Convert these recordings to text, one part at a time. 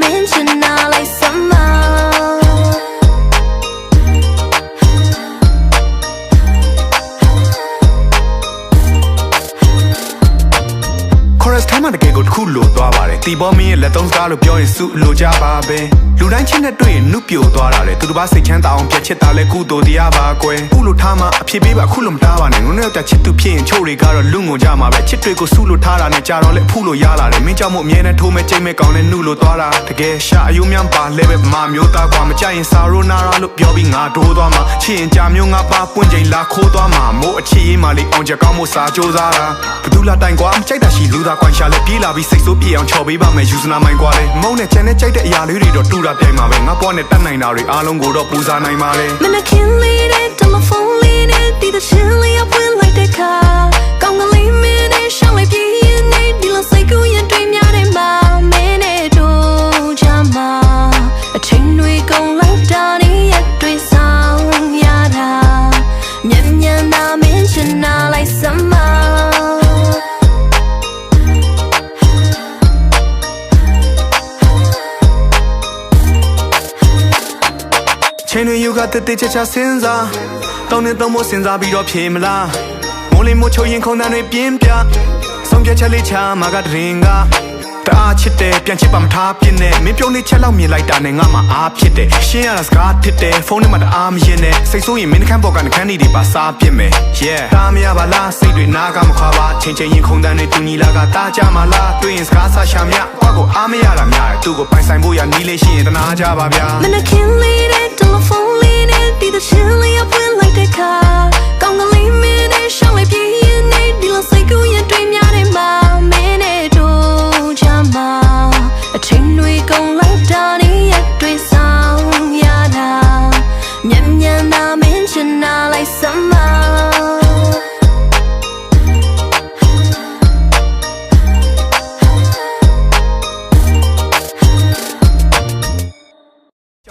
dimension, all like some တီဘောမင်းရဲ့လက်သုံးစကားလို့ပြောရင်စုလိုကြပါပဲလူတိုင်းချင်းနဲ့တွေ့ရင်နုပြိုသွားတာလေသူတစ်ပါးစိတ်ချမ်းသာအောင်ပြက်ချစ်တာလဲကုသိုလ်တရားပါကွယ်ခုလိုထားမှအဖြစ်ပေးပါခုလိုမတားပါနဲ့ငုံနဲ့ယောက်ျားချစ်သူဖြစ်ရင်ချို့တွေကတော့လူငုံကြမှာပဲချစ်တွေကိုစုလို့ထားတာနဲ့ကြာတော့လဲဖူးလို့ရလာတယ်မင်းကြောင့်မို့အမြဲတမ်းထိုးမဲ့ချိန်မဲ့ကောင်းတဲ့နုလို့သွားတာတကယ်ရှာအယုံများပါလဲပဲဗမာမျိုးသားကွာမကြရင်စာရိုနာရာလို့ပြောပြီးငါဒိုးသွားမှာချစ်ရင်ကြာမျိုးငါပါပွင့်ချိန်လာခိုးသွားမှာမို့အချစ်ရေးမှလေးအောင်ချက်ကောင်းမို့စာကြိုးစားတာဘသူလာတိုင်ကွာကြိုက်တာရှိလူသားကွန်ရှာလဲပြေးလာပြီးစိတ်ဆိုးပြေအောင်ချော်ပေးပါမယ်ယူဇနာမိုင်းကွာလဲမုန်းနဲ့ချန်နဲ့ကြိုက်တဲ့အရာလေးတွေတော့တူတာပြိုင်မှာပဲငါပေါ်နဲ့တတ်နိုင်တာတွေအားလုံးကိုတော့ပူဇာနိုင်ပါလေမနခင်လေးတဲ့တယ်လီဖုန်းလေးနဲ့ဒီတဲ့ချင်းလေးအပွင့်လိုက်တဲ့ခါကောင်းကလေးမင်းနဲ့ရှောင်းလိုက်ပြင်းနေဒီလိုစိတ်ကူးရင်တွေ့များတယ်မှာမင်းနဲ့တို့ချမ်းမှာအချိန်တွေကုန်လိုက်တာနေရတွေ့ဆောင်ရတာညံ့ညံ့နာမင်းချင်နာ ကတက်တက်ချာချာစဉ်းစားတောင်းနေတော့မစဉ်းစားပြီးတော့ဖြေမလားမိုးလေးမိုးချိုရင်ခုန်တန်းတွေပြင်းပြဆုံးဖြတ်ချက်လေးချမှာကတရင်ကတအားချစ်တယ်ပြန်ချစ်ပါမထားပြင်းနဲ့မင်းပြုံးလေးချက်လောက်မြင်လိုက်တာနဲ့ငါမှအားဖြစ်တယ်ရှင်းရတာစကားဖြစ်တယ်ဖုန်းထဲမှာတအားမရင်နဲ့စိတ်ဆိုးရင်မင်းနှခမ်းပေါ်ကနှခမ်းနေတွေပါစားပြစ်မယ် yeah တားမရပါလားစိတ်တွေနားကမခွာပါချင်းချင်းရင်ခုန်တန်းတွေတူညီလာကတားကြမှာလားတွေ့ရင်စကားဆရှာမြကွာကိုအားမရတာများတယ်သူ့ကိုပိုင်ဆိုင်ဖို့ရနီးလေးရှိရင်တနာကြပါဗျာမနခင်လေးတဲ့တယ်လီဖုန်းလေး နဲ့ဒီတဲ့ချင်းလေးအပွင့်လိုက်တဲ့ခါကောင်းကလေးမင်းနဲ့ရှောင်းလိုက်ပြင်းနေဒီလိုစိတ်ကူးရင်တွေ့များတ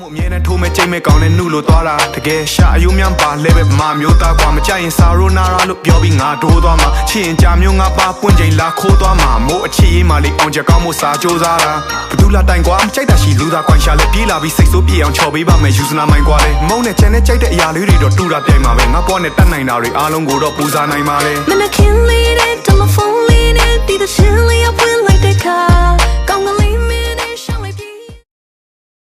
မို့အမြဲတမ်းထိုးမဲ့ချိန်မဲ့ကောင်းတဲ့နှုလို့သွားတာတကယ်ရှာအယုံများပါလဲပဲမာမျိုးသားကွာမကြရင်စာရိုနာရာလို့ပြောပြီးငါဒိုးသွားမှာချစ်ရင်ကြာမျိုးငါပါပွင့်ချိန်လာခိုးသွားမှာမို့အချစ်ရေးမှလေးအောင်ချက်ကောင်းမို့စာကြိုးစားတာဘသူလာတိုင်ကွာမကြိုက်တာရှိလူသားကွန်ရှာလဲပြေးလာပြီးစိတ်ဆိုးပြေအောင်ချော်ပေးပါမယ်ယူဇနာမိုင်းကွာလဲမုန်းနဲ့ချန်နဲ့ကြိုက်တဲ့အရာလေးတွေတော့တူတာပြိုင်မှာပဲငါပေါ်နဲ့တတ်နိုင်တာတွေအားလုံးကိုတော့ပူဇာနိုင်ပါလေမနခင်လေးတဲ့